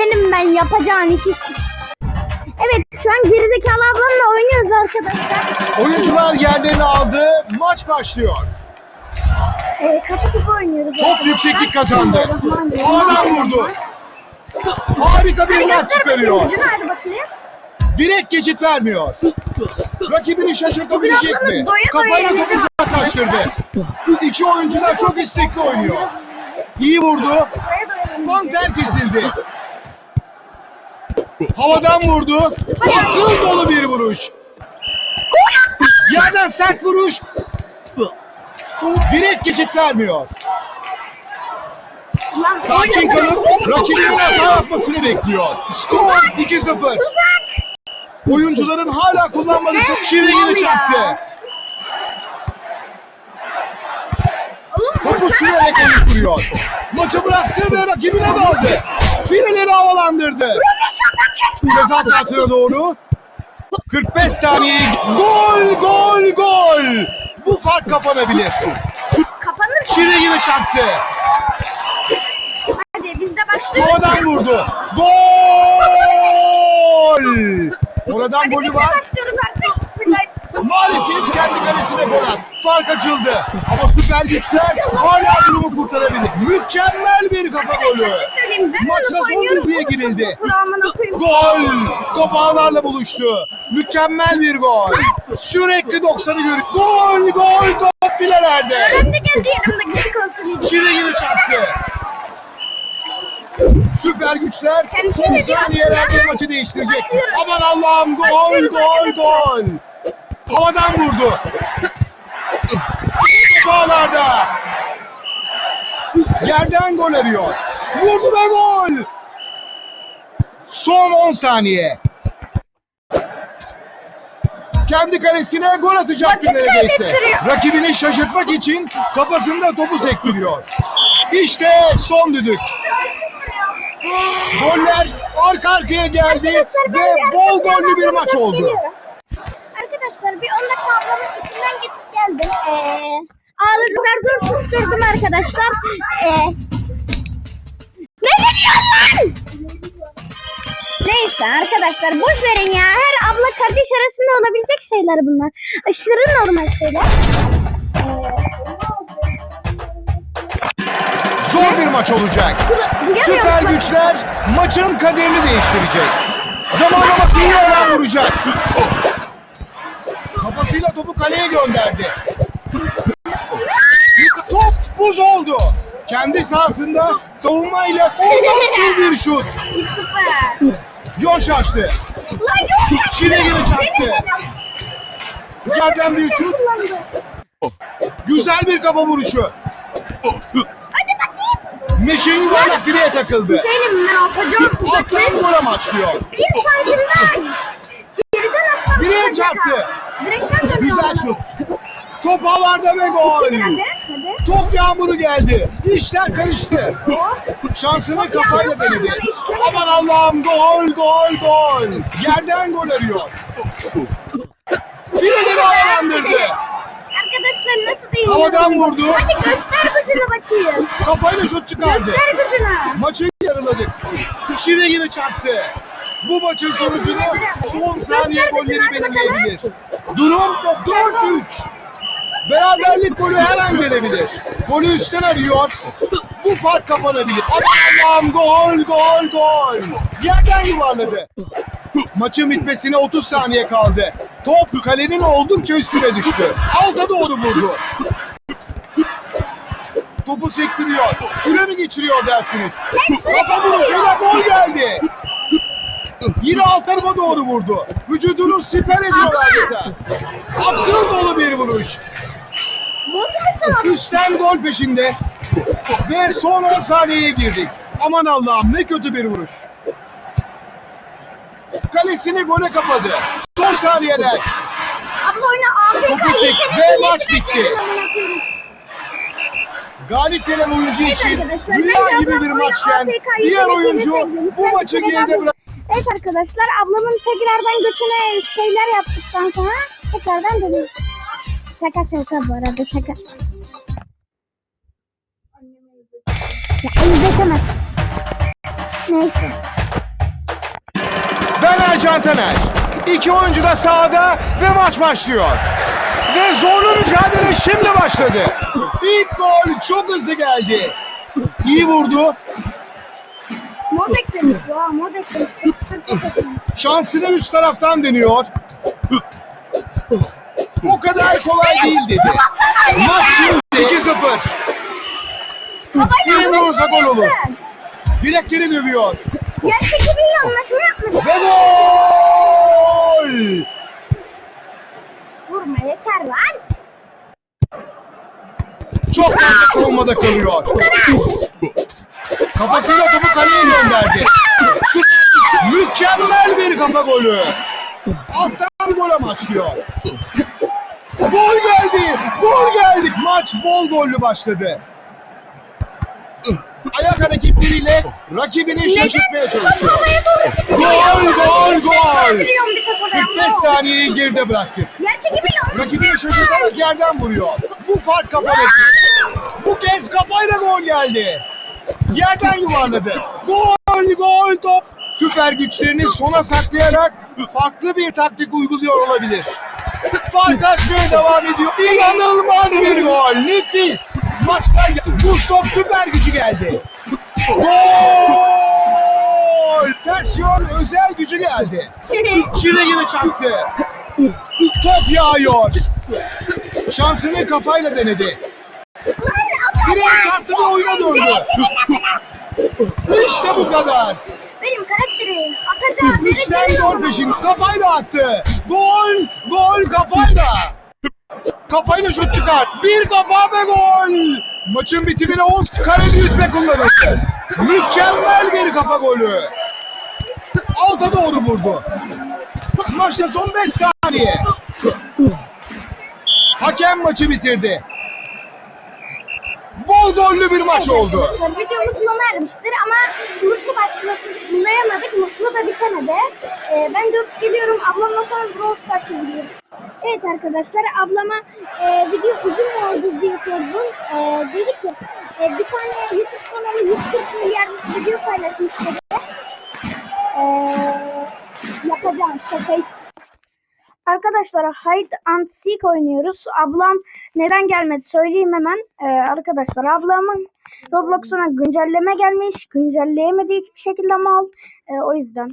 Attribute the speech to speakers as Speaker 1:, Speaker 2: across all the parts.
Speaker 1: senin ben yapacağın işi. Evet şu an gerizekalı ablamla oynuyoruz arkadaşlar.
Speaker 2: Oyuncular yerlerini aldı. Maç başlıyor.
Speaker 1: Ee, kapı topu oynuyoruz.
Speaker 2: Top yükseklik kazandı. Havadan vurdu. Harika bir maç çıkarıyor.
Speaker 1: Hadi bakayım.
Speaker 2: Direkt geçit vermiyor. Rakibini şaşırtabilecek mi? Kafayla topu uzaklaştırdı. İki oyuncu da çok istekli oynuyor. İyi vurdu. Konter kesildi. Havadan vurdu. Akıl dolu bir vuruş. Yerden sert vuruş. Direkt geçit vermiyor. Sakin kalıp rakibinin hata yapmasını bekliyor. Skor 2-0. Oyuncuların hala kullanmadığı çivi gibi çaktı. Topu sürerek oyun kuruyor. Maçı bıraktı ve rakibine daldı. Fileleri havalandırdı. Ceza sahasına doğru. 45 saniye. Gol, gol, gol. Bu fark kapanabilir.
Speaker 1: Kapanır.
Speaker 2: Çivi gibi çaktı.
Speaker 1: Hadi biz de başlıyoruz.
Speaker 2: Havadan vurdu. Gol! Oradan
Speaker 1: Hadi
Speaker 2: golü
Speaker 1: biz de
Speaker 2: var.
Speaker 1: başlıyoruz artık. Bismillah.
Speaker 2: Maalesef kendi kalesine gol attı. Fark açıldı. Ama süper güçler hala durumu kurtarabilir. Mükemmel bir kafa golü.
Speaker 1: Ben
Speaker 2: Maçta son düzlüğe girildi. Gol! Top ağlarla buluştu. Mükemmel bir gol. Sürekli 90'ı görüyor. Gol, gol, top
Speaker 1: diye.
Speaker 2: Çivi gibi çaktı. Süper güçler son saniyelerde
Speaker 1: "Ya,
Speaker 2: maçı değiştirecek.
Speaker 1: başlıyoruz."
Speaker 2: Aman Allah'ım gol gol gol. Havadan vurdu. Bağlarda. Yerden gol arıyor. Vurdu ve gol. Son 10 saniye. Kendi kalesine gol atacaktı
Speaker 1: Vakit
Speaker 2: neredeyse. Rakibini şaşırtmak için kafasında topu sektiriyor. İşte son düdük. Goller arka arkaya geldi ve bol gollü bir maç oldu.
Speaker 1: Arkadaşlar bir 10 dakika ablamın içinden geçip geldim. Ee, ağladılar zor susturdum arkadaşlar. Ee, ne geliyor lan? Neyse arkadaşlar boş verin ya. Her abla kardeş arasında olabilecek şeyler bunlar. Aşırı normal şeyler.
Speaker 2: Zor bir maç olacak. Süper güçler maçın kaderini değiştirecek. Zamanlaması iyi olan vuracak. Kafasıyla topu kaleye gönderdi. Buz oldu. Kendi sahasında savunmayla olmazsız bir şut.
Speaker 1: Yok ya.
Speaker 2: Çile gibi çaktı. Yerden bir şut. Güzel bir kafa vuruşu.
Speaker 1: Hadi bakayım.
Speaker 2: Meşin yuvarlak direğe takıldı.
Speaker 1: Senin ne yapacağım?
Speaker 2: Atlan gol amaçlıyor.
Speaker 1: Bir santimden. Geriden atmak
Speaker 2: Direğe çarptı. Güzel şut. Top ağlarda ve gol. Top yağmuru geldi. İşler karıştı. Şansını kafayla denedi. Aman Allah'ım gol gol gol. Yerden gol arıyor. Fileleri havalandırdı.
Speaker 1: Arkadaşlar nasıl değil?
Speaker 2: Havadan vurdu.
Speaker 1: Hadi göster gücünü bakayım.
Speaker 2: Kafayla şut çıkardı.
Speaker 1: Göster gücünü.
Speaker 2: Maçı yarıladık. Çivi gibi çaktı. Bu maçın sonucunu son saniye golleri belirleyebilir. Durum 4-3. Beraberlik golü her an gelebilir. Golü üstten arıyor. Bu fark kapanabilir. Allah'ım gol gol gol. Yerden yuvarladı. Maçın bitmesine 30 saniye kaldı. Top kalenin oldukça üstüne düştü. Alta doğru vurdu. Topu sektiriyor. Süre mi geçiriyor dersiniz? Kafa vuruşuyla gol geldi. Yine alt doğru vurdu. Vücudunu siper ediyor adeta. Akıl dolu bir vuruş. Üstten gol peşinde. Ve son 10 saniyeye girdik. Aman Allah'ım ne kötü bir vuruş. Kalesini gole kapadı. Son saniyeler.
Speaker 1: Abla oyna
Speaker 2: Topu
Speaker 1: AFK.
Speaker 2: sek ve maç bitti. Galip gelen oyuncu için
Speaker 1: arkadaşlar,
Speaker 2: rüya gibi bir maçken diğer oyuncu bu maçı geride bırak.
Speaker 1: Evet arkadaşlar ablamın tekrardan götüne şeyler yaptıktan sonra tekrardan dönüyoruz. Şaka şaka bu arada şaka. Ya izletemez. Neyse.
Speaker 2: Cantaner. İki oyuncu da sahada ve maç başlıyor. Ve zorlu mücadele şimdi başladı. İlk gol çok hızlı geldi. İyi vurdu.
Speaker 1: Modek demiş ya. Modek demiş.
Speaker 2: Şansını üst taraftan deniyor. O kadar kolay değil dedi. Maç şimdi 2-0. İyi vurursa gol olur. Direkleri dövüyor.
Speaker 1: Gerçek gibi anlaşma yapmış.
Speaker 2: Ve gol!
Speaker 1: Vurma yeter lan.
Speaker 2: Çok fazla savunmada kalıyor. Kafasıyla topu kaleye gönderdi. Mükemmel bir kafa golü. Alttan gol amaçlıyor. Gol geldi. Gol geldik. Maç bol gollü başladı. Ayak hareketleriyle rakibini şaşırtmaya çalışıyor. Gol, gol, gol.
Speaker 1: Biliyorum bir tek oraya.
Speaker 2: 45 saniyeyi geride bıraktı. Rakibini şaşırtarak yerden vuruyor. Bu fark kapanır. Bu kez kafayla gol geldi. Yerden yuvarladı. Gol gol top. Süper güçlerini sona saklayarak farklı bir taktik uyguluyor olabilir. Fark açmaya devam ediyor. İnanılmaz bir gol. Nefis. Maçlar bu top süper gücü geldi. Gol. Tersiyon özel gücü geldi. Çile gibi çaktı. Top yağıyor. Şansını kafayla denedi. Direğe çarptı ve oyuna döndü. İşte bu kadar. Üstten gol peşin. Kafayla attı. Gol, gol kafayla. Kafayla şut çıkar. Bir kafa ve gol. Maçın bitimine 10 kare büyütme kullanıldı. Mükemmel bir kafa golü. Alta doğru vurdu. Maçta son 5 saniye. Hakem maçı bitirdi. Bol gollü bir maç oldu.
Speaker 1: Videomuz sona ermiştir ama mutlu başlayamadık. Mutlu da bitemedi. Ee, ben dört geliyorum. Ablamla sonra Brawl Stars'a gidiyorum. Evet arkadaşlar ablama e, video uzun mu oldu diye sordum. E, dedi ki e, bir tane YouTube kanalı 140 milyar video paylaşmış dedi. Arkadaşlar Hide and Seek oynuyoruz. Ablam neden gelmedi söyleyeyim hemen. Ee, arkadaşlar ablamın Roblox'una güncelleme gelmiş. Güncelleyemedi hiçbir şekilde mal. Ee, o yüzden.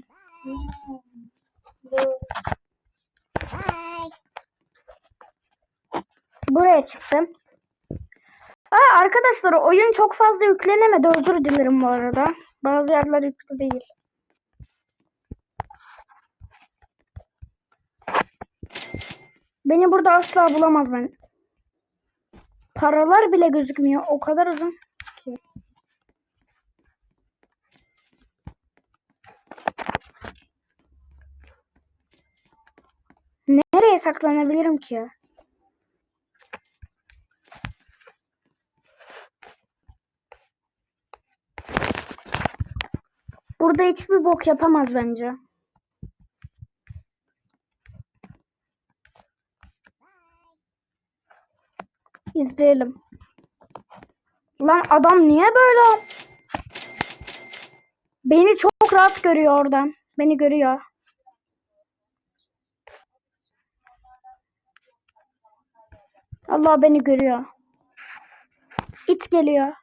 Speaker 1: Buraya çıktım. Aa, arkadaşlar oyun çok fazla yüklenemedi. Özür dilerim bu arada. Bazı yerler yüklü değil. Beni burada asla bulamaz ben. Paralar bile gözükmüyor. O kadar uzun ki. Nereye saklanabilirim ki? Burada hiçbir bok yapamaz bence. İzleyelim. Lan adam niye böyle? Beni çok rahat görüyor oradan. Beni görüyor. Allah beni görüyor. İt geliyor.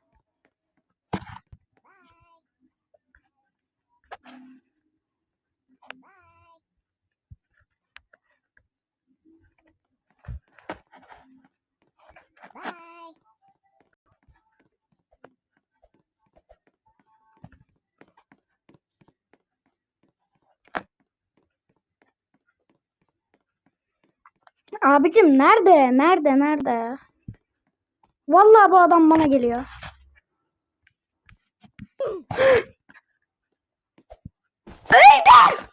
Speaker 1: Abicim nerede? Nerede? Nerede? Vallahi bu adam bana geliyor. Öldüm!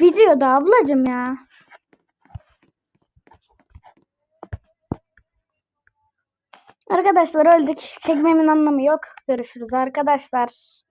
Speaker 1: Videoda ablacım ya. Arkadaşlar öldük. Çekmemin anlamı yok. Görüşürüz arkadaşlar.